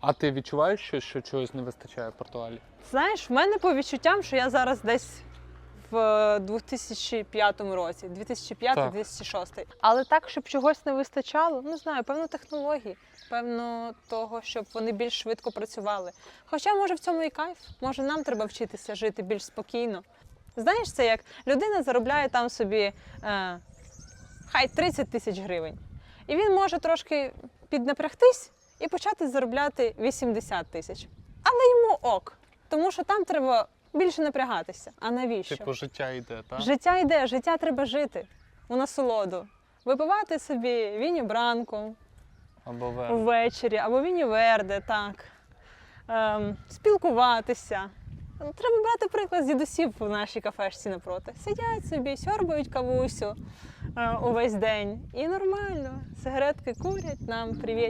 А ти відчуваєш, що, що чогось не вистачає в Португалії? Знаєш, в мене по відчуттям, що я зараз десь в 2005 році, 2005-2006. Але так, щоб чогось не вистачало, не знаю, певно, технологій, певно, того, щоб вони більш швидко працювали. Хоча, може, в цьому і кайф, може, нам треба вчитися жити більш спокійно. Знаєш, це як людина заробляє там собі е, хай 30 тисяч гривень. І він може трошки піднапрягтись і почати заробляти 80 тисяч. Але йому ок, тому що там треба більше напрягатися. А навіщо? Типу, життя йде, так? Життя йде, життя треба жити у насолоду. Випивати собі віні бранку Або ве. ввечері або віні верде, так. Ем, спілкуватися. Треба брати приклад з дідусів в нашій кафешці напроти. Сидять собі, сьорбають кавусю е, увесь день. І нормально. Сигаретки курять нам привіт.